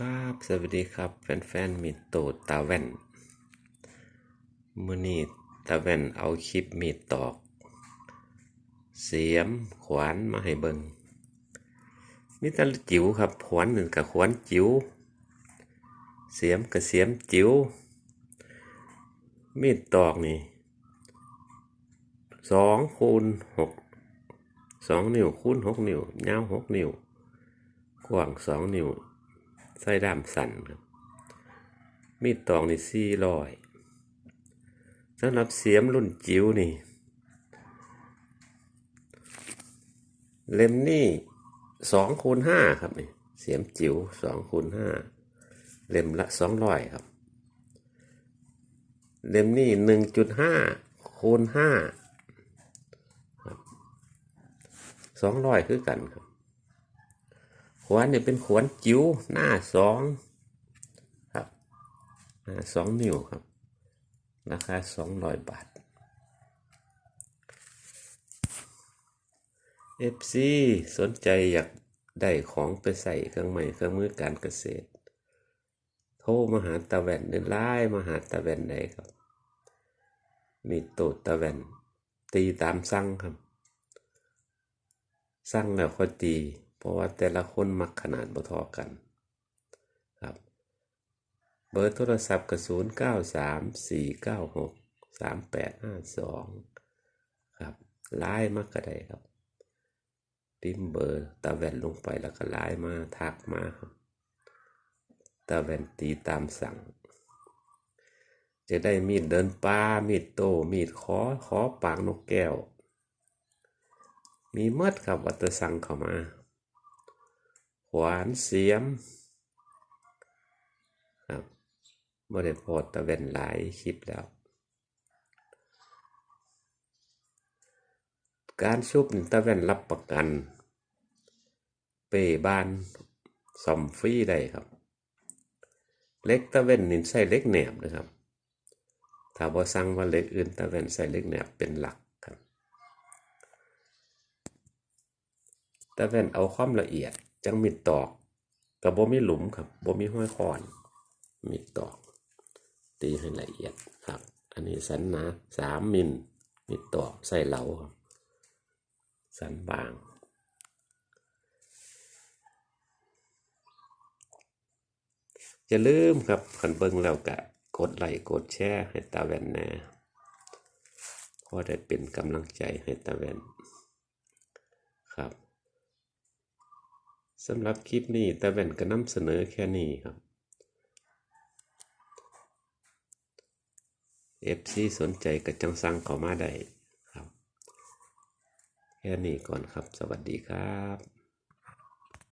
ครับ สวัสดีครับ แฟนๆมีดโตตาแว่นมือนีตาแว่นเอาคลิปมีดตอก เสียมขวานมาให้เบิงมีตะจิ๋วครับ ขวานหนึ่งกับขวานจิ๋วเสียมกับเสียมจิ๋วมีดตอกนี่สองคูณหกสองนิ้วคูณหกนิ้วยาวหกนิ้วกว้างสองนิ้ว ใส่ด้ามสั่นครับ มีดตองนี่สี่ร้อยสำหรับเสียมรุ่นจิ๋วนี่ เล่มนี่สองคูณห้าครับนี่เสียมจิ๋วสองคูณห้าเล่มละสองร้อยครับ เล่มนี่หนึ่งจุดห้าคูณห้าสองร้อยคือกันครับ ขวานเนี่ยเป็นขวานจิ๋วหน้าสองครับหน้าสองนิ้วครับ ราคาสองร้อยบาท FC สนใจอยากได้ของไปใส่เครื่องใหม่เครื่องมือการเกษตร โทรมาหาตาแว่นหรือไลน์มาหาตาแว่นได้ครับมีโตดตาแว่นตีตามสั่งครับ สั่งแล้วค่อยตี ราะว่าแต่ละคนมักขนาดบ่เทอกันครับ เบอร์โทรศัพท์ก็ศูนย์เก้าสามสี่เก้าหกสามแปดห้าสองครับไลน์มากก็ได้ครับพิมพ์เบอร์ตาแว่นลงไปแล้วก็ไลน์มาทักมาครับตาแว่นตีตามสั่ง จะได้มีดเดินป่ามีดโตมีดขอขอปากนกแก้ว มีเมดครับวัตสั่งเข้ามา ขวานเสียมครับบ่ได้โพดตะเวนหลายคลิปแล้ว การชุบตะเวนรับประกัน เปบ้านซอมฟรีได้ครับเล็กตะเวนนี่ใส่เล็กแหนบนะครับถ้าบ่สั่งว่าเล็กอื่นตะเวนใส่เล็กแหนบเป็นหลักครับตะเวนเอาความละเอียด จังมีดตอกกับบ่มีหลุมครับบ่มีห้อยคอนมีดตอก ตีให้ละเอียดครับ อันนี้สันหนาสามมิลมีดตอกใส่เหลาครับ สันบางอย่าลืมครับขันเบิงแล้วกะกดไลค์กดแชร์ให้ตาแวนแน่พอได้เป็นกำลังใจให้ตาแวนครับ สำหรับคลิปนี้ตาแว่นก็นำเสนอแค่นี้ครับ FC สนใจก็จังสั่งเข้ามาได้ครับ แค่นี้ก่อนครับ สวัสดีครับ